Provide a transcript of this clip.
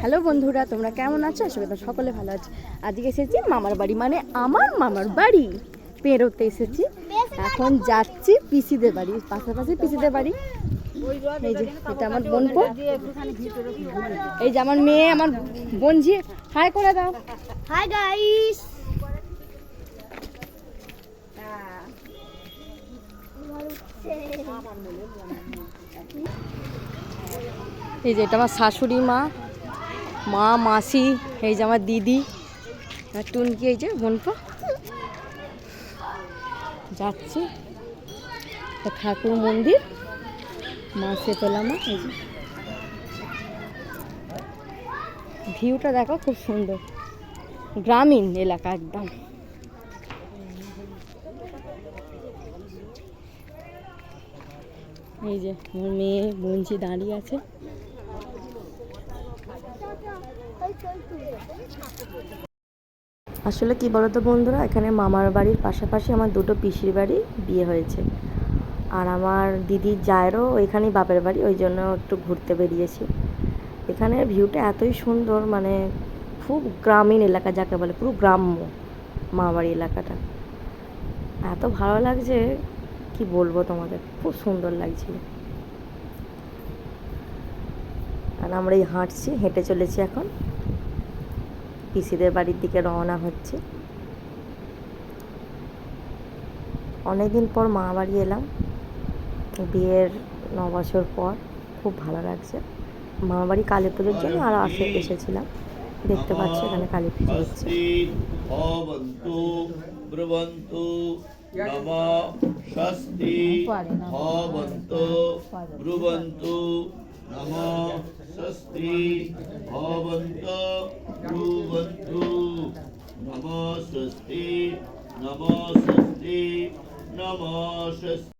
Hello বন্ধুরা, তোমরা কেমন আছো? আসলে তো সকলে ভালো আছে। আজকে এসেছি মামার বাড়ি মানে আমার মামার বাড়ি। পেরোতে এসেছি। এখন যাচ্ছি পিসিদের বাড়ি, পাশাপাশি পিসিদের বাড়ি। এই যে, এটা আমার বোনপো। এই যে আমার মেয়ে, আমার বোনঝি হাই করে দাও। হাই গাইস এই যে এটা আমার শাশুড়ি মা মা, মাসি, এই যে আমার দিদি টুনকি, এই যে বোনপো যাচ্ছি। ঠাকুর মন্দির, মা শীতলা মা, এই যে। ভিউটা দেখো খুব সুন্দর। গ্রামীণ এলাকা একদম। এই যে আমার মেয়ে বোনজি দাঁড়িয়ে আছে। আসলে কি বলতো বন্ধুরা, এখানে মামার বাড়ির পাশাপাশি আমার দুটো পিসির বাড়ি বিয়ে হয়েছে। আর আমার দিদির জায়েরও ওইখানেই বাপের বাড়ি, ওই জন্য একটু ঘুরতে বেরিয়েছি। এখানের ভিউটা এতই সুন্দর মানে খুব গ্রামীণ এলাকা, যাকে বলে পুরো গ্রাম্য মামাবাড়ি এলাকাটা। এত ভালো লাগছে, কি বলব তোমাদের, খুব সুন্দর লাগছিল। আর আমরা এই হাঁটছি হেঁটে চলেছি এখন। পিসিদের বাড়ির দিকে রওনা হচ্ছে। অনেকদিন পর মা বাড়ি এলাম। বিয়ের ন বছর পর খুব ভালো লাগছে। মা বাড়ি কালী পুজোর জন্য আর আসে এসেছিলাম। দেখতে পাচ্ছি এখানে কালী পুজো হচ্ছে স্বস্তি ব্রুবন্তু नम षष्ठी भवन्तु ब्रुवन्तु नम षष्ठी नमो षष्ठी नमो षष्ठी